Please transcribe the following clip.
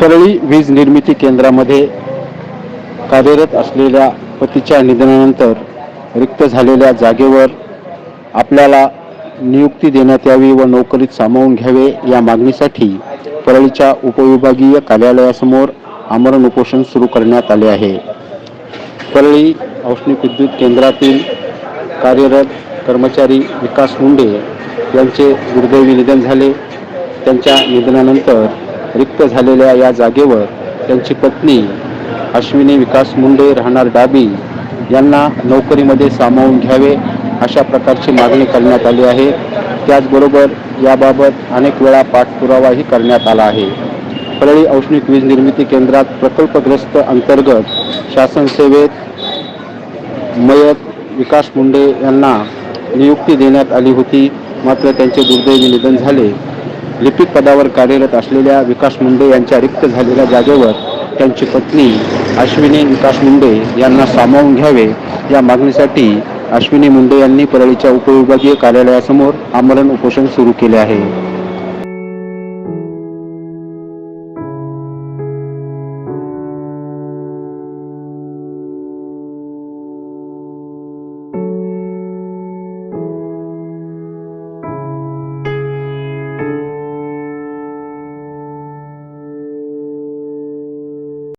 परळी वीज निर्मिती केंद्रामध्ये कार्यरत असलेल्या पतीच्या निधनानंतर रिक्त झालेल्या जागेवर आपल्याला नियुक्ती देण्यात यावी व नोकरीत सामावून घ्यावे या मागणीसाठी परळीच्या उपविभागीय कार्यालयासमोर आमरण उपोषण सुरू करण्यात आले आहे. परळी औष्णिक विद्युत केंद्रातील कार्यरत कर्मचारी विकास मुंडे यांचे दुर्दैवी निधन झाले. त्यांच्या निधनानंतर रिक्त झालेल्या या जागेवर त्यांची पत्नी अश्विनी विकास मुंडे राहणार डाबी यांना नोकरीमध्ये सामावून घ्यावे अशा प्रकारची मागणी करण्यात आली आहे. त्याचबरोबर याबाबत अनेक वेळा पाठपुरावाही करण्यात आला आहे. परळी औष्णिक वीज निर्मिती केंद्रात प्रकल्पग्रस्त अंतर्गत शासन सेवेत मयत विकास मुंडे यांना नियुक्ती देण्यात आली होती. मात्र त्यांचे दुर्दैवी निधन झाले. लिपिक पदावर कार्यरत असलेल्या विकास मुंडे यांच्या रिक्त झालेल्या जागेवर त्यांची पत्नी अश्विनी विकास मुंडे यांना सामावून घ्यावे या मागणीसाठी अश्विनी मुंडे यांनी परळीच्या उपविभागीय कार्यालयासमोर आमरण उपोषण सुरू केले आहे.